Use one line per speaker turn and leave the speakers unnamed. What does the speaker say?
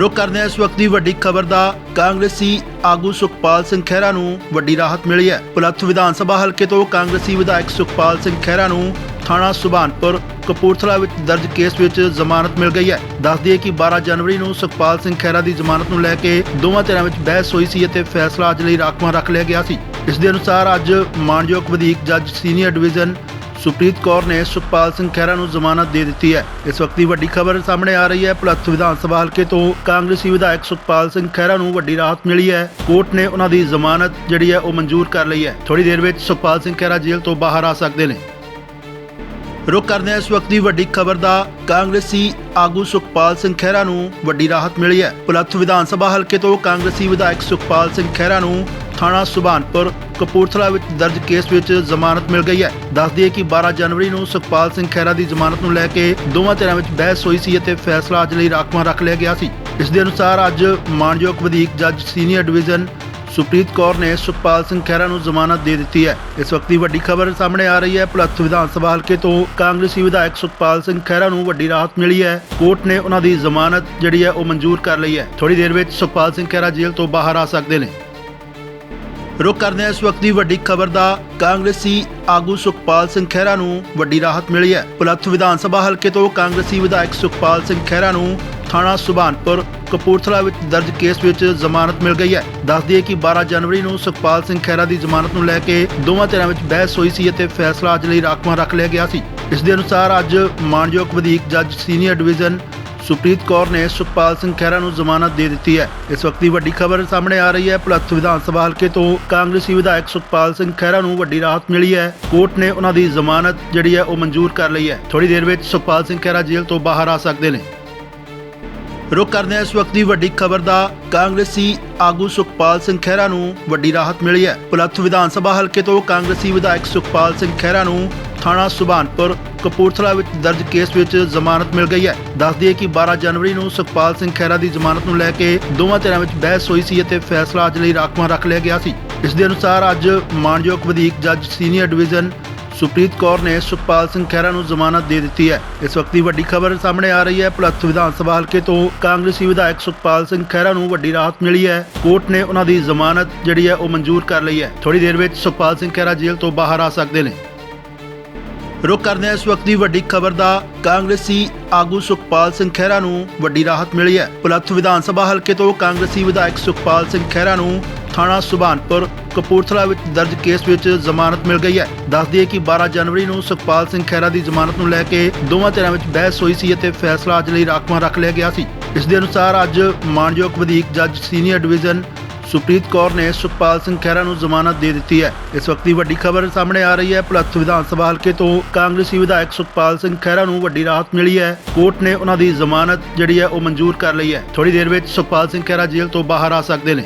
ਰੁਕ ਕਰਦੇ ਹਾਂ ਇਸ ਵਕਤ ਦੀ ਵੱਡੀ ਖਬਰ ਦਾ। ਕਾਂਗਰਸੀ ਆਗੂ ਸੁਖਪਾਲ ਸਿੰਘ ਖਹਿਰਾ ਨੂੰ ਵੱਡੀ ਰਾਹਤ ਮਿਲੀ ਹੈ। ਪੁਲੱਥ ਵਿਧਾਨ ਸਭਾ ਹਲਕੇ ਤੋਂ ਕਾਂਗਰਸੀ ਵਿਧਾਇਕ ਸੁਖਪਾਲ ਸਿੰਘ ਖਹਿਰਾ ਨੂੰ ਥਾਣਾ ਸੁਭਾਨਪੁਰ ਕਪੂਰਥਲਾ ਵਿੱਚ ਦਰਜ ਕੇਸ ਵਿੱਚ ਜ਼ਮਾਨਤ ਮਿਲ ਗਈ ਹੈ। ਦੱਸ ਦਈਏ ਕਿ 12 ਜਨਵਰੀ ਨੂੰ ਸੁਖਪਾਲ ਸਿੰਘ ਖਹਿਰਾ ਦੀ ਜ਼ਮਾਨਤ ਨੂੰ ਲੈ ਕੇ ਦੋਵਾਂ ਧਿਰਾਂ ਵਿੱਚ ਬਹਿਸ ਹੋਈ ਸੀ ਅਤੇ ਫੈਸਲਾ ਅੱਜ ਲਈ ਰਾਖਵਾਂ ਰੱਖ ਲਿਆ ਗਿਆ ਸੀ। ਇਸ ਦੇ ਅਨੁਸਾਰ ਅੱਜ ਮਾਨਯੋਗ ਵਧੀਕ ਜੱਜ ਸੀਨੀਅਰ ਡਿਵੀਜ਼ਨ ਸੁਪ੍ਰੀਤ ਕੌਰ ਨੇ ਸੁਖਪਾਲ ਸਿੰਘ ਖਹਿਰਾ ਨੂੰ ਜ਼ਮਾਨਤ ਦੇ ਦਿੱਤੀ ਹੈ। ਇਸ ਵਕਤ ਦੀ ਵੱਡੀ ਖਬਰ ਸਾਹਮਣੇ ਆ ਰਹੀ ਹੈ। ਭਲੱਥ ਵਿਧਾਨ ਸਭਾ ਹਲਕੇ ਤੋਂ ਕਾਂਗਰਸੀ ਵਿਧਾਇਕ ਸੁਖਪਾਲ ਸਿੰਘ ਖਹਿਰਾ ਨੂੰ ਵੱਡੀ ਰਾਹਤ ਮਿਲੀ ਹੈ। ਕੋਰਟ ਨੇ ਉਹਨਾਂ ਦੀ ਜ਼ਮਾਨਤ ਜਿਹੜੀ ਹੈ ਉਹ ਮਨਜ਼ੂਰ ਕਰ ਲਈ ਹੈ। ਥੋੜੀ ਦੇਰ ਵਿੱਚ ਸੁਖਪਾਲ ਸਿੰਘ ਖਹਿਰਾ ਜੇਲ੍ਹ ਤੋਂ ਬਾਹਰ ਆ ਸਕਦੇ ਨੇ। ਰੁਕ ਕਰਦੇ ਹਾਂ ਇਸ ਵਕਤ ਦੀ ਵੱਡੀ ਖਬਰ ਦਾ। ਕਾਂਗਰਸੀ ਆਗੂ ਸੁਖਪਾਲ ਸਿੰਘ ਖਹਿਰਾ ਨੂੰ ਵੱਡੀ ਰਾਹਤ ਮਿਲੀ ਹੈ। ਪੁਲੱਥ ਵਿਧਾਨ ਸਭਾ ਹਲਕੇ ਤੋਂ ਕਾਂਗਰਸੀ ਵਿਧਾਇਕ ਸੁਖਪਾਲ ਸਿੰਘ ਖਹਿਰਾ ਨੂੰ ਥਾਣਾ ਸੁਭਾਨਪੁਰ ਕਪੂਰਥਲਾ ਵਿੱਚ ਦਰਜ ਕੇਸ ਵਿੱਚ ਜ਼ਮਾਨਤ ਮਿਲ ਗਈ ਹੈ। ਦੱਸ ਦਈਏ ਕਿ 12 ਜਨਵਰੀ ਨੂੰ ਸੁਖਪਾਲ ਸਿੰਘ ਖਹਿਰਾ ਦੀ ਜ਼ਮਾਨਤ ਨੂੰ ਲੈ ਕੇ ਦੋਵਾਂ ਧਿਰਾਂ ਵਿੱਚ ਬਹਿਸ ਹੋਈ ਸੀ ਅਤੇ ਫੈਸਲਾ ਅੱਜ ਲਈ ਰਾਖਵਾਂ ਰੱਖ ਲਿਆ ਗਿਆ ਸੀ। ਇਸ ਦੇ ਅਨੁਸਾਰ ਅੱਜ ਮਾਨਯੋਗ ਵਧੀਕ ਜੱਜ ਸੀਨੀਅਰ ਡਿਵੀਜ਼ਨ ਸੁਪ੍ਰੀਤ ਕੌਰ ਨੇ ਸੁਖਪਾਲ ਸਿੰਘ ਖਹਿਰਾ ਨੂੰ ਜ਼ਮਾਨਤ ਦੇ ਦਿੱਤੀ ਹੈ। ਇਸ ਵਕਤ ਦੀ ਵੱਡੀ ਖਬਰ ਸਾਹਮਣੇ ਆ ਰਹੀ ਹੈ। ਭਲੱਥ ਵਿਧਾਨ ਸਭਾ ਹਲਕੇ ਤੋਂ ਕਾਂਗਰਸੀ ਵਿਧਾਇਕ ਸੁਖਪਾਲ ਸਿੰਘ ਖਹਿਰਾ ਨੂੰ ਵੱਡੀ ਰਾਹਤ ਮਿਲੀ ਹੈ। ਕੋਰਟ ਨੇ ਉਹਨਾਂ ਦੀ ਜ਼ਮਾਨਤ ਜਿਹੜੀ ਹੈ ਉਹ ਮਨਜ਼ੂਰ ਕਰ ਲਈ ਹੈ। ਥੋੜੀ ਦੇਰ ਵਿੱਚ ਸੁਖਪਾਲ ਸਿੰਘ ਖਹਿਰਾ ਜੇਲ੍ਹ ਤੋਂ ਬਾਹਰ ਆ ਸਕਦੇ ਨੇ। ਰੁਕ ਕਰਦੇ ਹਾਂ ਇਸ ਵਕਤ ਦੀ ਵੱਡੀ ਖਬਰ ਦਾ। ਕਾਂਗਰਸੀ ਆਗੂ ਸੁਖਪਾਲ ਸਿੰਘ ਖਹਿਰਾ ਨੂੰ ਵੱਡੀ ਰਾਹਤ ਮਿਲੀ ਹੈ। ਪੁਲੱਥ ਵਿਧਾਨ ਸਭਾ ਹਲਕੇ ਤੋਂ ਕਾਂਗਰਸੀ ਵਿਧਾਇਕ ਸੁਖਪਾਲ ਸਿੰਘ ਖਹਿਰਾ ਨੂੰ ਥਾਣਾ ਸੁਭਾਨਪੁਰ ਕਪੂਰਥਲਾ ਵਿੱਚ ਦਰਜ ਕੇਸ ਵਿੱਚ ਜ਼ਮਾਨਤ ਮਿਲ ਗਈ ਹੈ। ਦੱਸ ਦਈਏ ਕਿ 12 ਜਨਵਰੀ ਨੂੰ ਸੁਖਪਾਲ ਸਿੰਘ ਖਹਿਰਾ ਦੀ ਜ਼ਮਾਨਤ ਨੂੰ ਲੈ ਕੇ ਦੋਵਾਂ ਧਿਰਾਂ ਵਿੱਚ ਬਹਿਸ ਹੋਈ ਸੀ ਅਤੇ ਫੈਸਲਾ ਅੱਜ ਲਈ ਰਾਖਵਾਂ ਰੱਖ ਲਿਆ ਗਿਆ ਸੀ। ਇਸ ਦੇ ਅਨੁਸਾਰ ਅੱਜ ਮਾਨਯੋਗ ਵਧੀਕ ਜੱਜ ਸੀਨੀਅਰ ਡਿਵੀਜ਼ਨ ਸੁਪ੍ਰੀਤ ਕੌਰ ਨੇ ਸੁਖਪਾਲ ਸਿੰਘ ਖਹਿਰਾ ਨੂੰ ਜ਼ਮਾਨਤ ਦੇ ਦਿੱਤੀ ਹੈ। ਇਸ ਵਕਤ ਦੀ ਵੱਡੀ ਖਬਰ ਸਾਹਮਣੇ ਆ ਰਹੀ ਹੈ। ਭਲੱਥ ਵਿਧਾਨ ਸਭਾ ਹਲਕੇ ਤੋਂ ਕਾਂਗਰਸੀ ਵਿਧਾਇਕ ਸੁਖਪਾਲ ਸਿੰਘ ਖਹਿਰਾ ਨੂੰ ਵੱਡੀ ਰਾਹਤ ਮਿਲੀ ਹੈ। ਕੋਰਟ ਨੇ ਉਹਨਾਂ ਦੀ ਜ਼ਮਾਨਤ ਜਿਹੜੀ ਹੈ ਉਹ ਮਨਜ਼ੂਰ ਕਰ ਲਈ ਹੈ। ਥੋੜੀ ਦੇਰ ਵਿੱਚ ਸੁਖਪਾਲ ਸਿੰਘ ਖਹਿਰਾ ਜੇਲ੍ਹ ਤੋਂ ਬਾਹਰ ਆ ਸਕਦੇ ਨੇ। ਰੁਕ ਕਰਦੇ ਹਾਂ ਇਸ ਵਕਤ ਦੀ ਵੱਡੀ ਖਬਰ ਦਾ। ਕਾਂਗਰਸੀ ਆਗੂ ਸੁਖਪਾਲ ਸਿੰਘ ਖਹਿਰਾ ਨੂੰ ਵੱਡੀ ਰਾਹਤ ਮਿਲੀ ਹੈ। ਪੁਲੱਥ ਵਿਧਾਨ ਸਭਾ ਹਲਕੇ ਤੋਂ ਕਾਂਗਰਸੀ ਵਿਧਾਇਕ ਸੁਖਪਾਲ ਸਿੰਘ ਖਹਿਰਾ ਨੂੰ ਥਾਣਾ ਸੁਭਾਨਪੁਰ ਕਪੂਰਥਲਾ ਵਿੱਚ ਦਰਜ ਕੇਸ ਵਿੱਚ ਜ਼ਮਾਨਤ ਮਿਲ ਗਈ ਹੈ। ਦੱਸ ਦਈਏ ਕਿ 12 ਜਨਵਰੀ ਨੂੰ ਸੁਖਪਾਲ ਸਿੰਘ ਖਹਿਰਾ ਦੀ ਜ਼ਮਾਨਤ ਨੂੰ ਲੈ ਕੇ ਦੋਵਾਂ ਧਿਰਾਂ ਵਿੱਚ ਬਹਿਸ ਹੋਈ ਸੀ ਅਤੇ ਫੈਸਲਾ ਅੱਜ ਲਈ ਰਾਖਵਾਂ ਰੱਖ ਲਿਆ ਗਿਆ ਸੀ। ਇਸ ਦੇ ਅਨੁਸਾਰ ਅੱਜ ਮਾਨਯੋਗ ਵਧੀਕ ਜੱਜ ਸੀਨੀਅਰ ਡਿਵੀਜ਼ਨ ਸੁਪ੍ਰੀਤ ਕੌਰ ਨੇ ਸੁਖਪਾਲ ਸਿੰਘ ਖਹਿਰਾ ਨੂੰ ਜ਼ਮਾਨਤ ਦੇ ਦਿੱਤੀ ਹੈ। ਇਸ ਵਕਤ ਦੀ ਵੱਡੀ ਖਬਰ ਸਾਹਮਣੇ ਆ ਰਹੀ ਹੈ। ਭਲੱਥ ਵਿਧਾਨ ਸਭਾ ਹਲਕੇ ਤੋਂ ਕਾਂਗਰਸੀ ਵਿਧਾਇਕ ਸੁਖਪਾਲ ਸਿੰਘ ਖਹਿਰਾ ਨੂੰ ਵੱਡੀ ਰਾਹਤ ਮਿਲੀ ਹੈ। ਕੋਰਟ ਨੇ ਉਹਨਾਂ ਦੀ ਜ਼ਮਾਨਤ ਜਿਹੜੀ ਹੈ ਉਹ ਮਨਜ਼ੂਰ ਕਰ ਲਈ ਹੈ। ਥੋੜੀ ਦੇਰ ਵਿੱਚ ਸੁਖਪਾਲ ਸਿੰਘ ਖਹਿਰਾ ਜੇਲ੍ਹ ਤੋਂ ਬਾਹਰ ਆ ਸਕਦੇ ਨੇ। ਰੁਕ ਕਰਦੇ ਹਾਂ ਇਸ ਵਕਤ ਦੀ ਵੱਡੀ ਖਬਰ ਦਾ ਕਾਂਗਰਸੀ ਆਗੂ ਸੁਖਪਾਲ ਸਿੰਘ ਖਹਿਰਾ ਨੂੰ ਵੱਡੀ ਰਾਹਤ ਮਿਲੀ ਹੈ। ਪੁਲੱਥ ਵਿਧਾਨ ਸਭਾ ਹਲਕੇ ਤੋਂ ਕਾਂਗਰਸੀ ਵਿਧਾਇਕ ਸੁਖਪਾਲ ਸਿੰਘ ਖਹਿਰਾ ਨੂੰ ਥਾਣਾ ਸੁਭਾਨਪੁਰ ਕਪੂਰਥਲਾ ਵਿੱਚ ਦਰਜ ਕੇਸ ਵਿੱਚ ਜ਼ਮਾਨਤ ਮਿਲ ਗਈ ਹੈ। ਦੱਸ ਦਈਏ ਕਿ 12 ਜਨਵਰੀ ਨੂੰ ਸੁਖਪਾਲ ਸਿੰਘ ਖਹਿਰਾ ਦੀ ਜ਼ਮਾਨਤ ਨੂੰ ਲੈ ਕੇ ਦੋਵਾਂ ਧਿਰਾਂ ਵਿੱਚ ਬਹਿਸ ਹੋਈ ਸੀ ਅਤੇ ਫੈਸਲਾ ਅੱਜ ਲਈ ਰਾਖਵਾਂ ਰੱਖ ਲਿਆ ਗਿਆ ਸੀ। ਇਸ ਦੇ ਅਨੁਸਾਰ ਅੱਜ ਮਾਨਯੋਗ ਵਧੀਕ ਜੱਜ ਸੀਨੀਅਰ ਡਿਵੀਜ਼ਨ ਸੁਪ੍ਰੀਤ ਕੌਰ ਨੇ ਸੁਖਪਾਲ ਸਿੰਘ ਖਹਿਰਾ ਨੂੰ ਜ਼ਮਾਨਤ ਦੇ ਦਿੱਤੀ ਹੈ। ਇਸ ਵਕਤ ਦੀ ਵੱਡੀ ਖਬਰ ਸਾਹਮਣੇ ਆ ਰਹੀ ਹੈ। ਭਲੱਥ ਵਿਧਾਨ ਸਭਾ ਹਲਕੇ ਤੋਂ ਕਾਂਗਰਸੀ ਵਿਧਾਇਕ ਸੁਖਪਾਲ ਸਿੰਘ ਖਹਿਰਾ ਨੂੰ ਵੱਡੀ ਰਾਹਤ ਮਿਲੀ ਹੈ। ਕੋਰਟ ਨੇ ਉਹਨਾਂ ਦੀ ਜ਼ਮਾਨਤ ਜਿਹੜੀ ਹੈ ਉਹ ਮਨਜ਼ੂਰ ਕਰ ਲਈ ਹੈ। ਥੋੜੀ ਦੇਰ ਵਿੱਚ ਸੁਖਪਾਲ ਸਿੰਘ ਖਹਿਰਾ ਜੇਲ੍ਹ ਤੋਂ ਬਾਹਰ ਆ ਸਕਦੇ ਨੇ।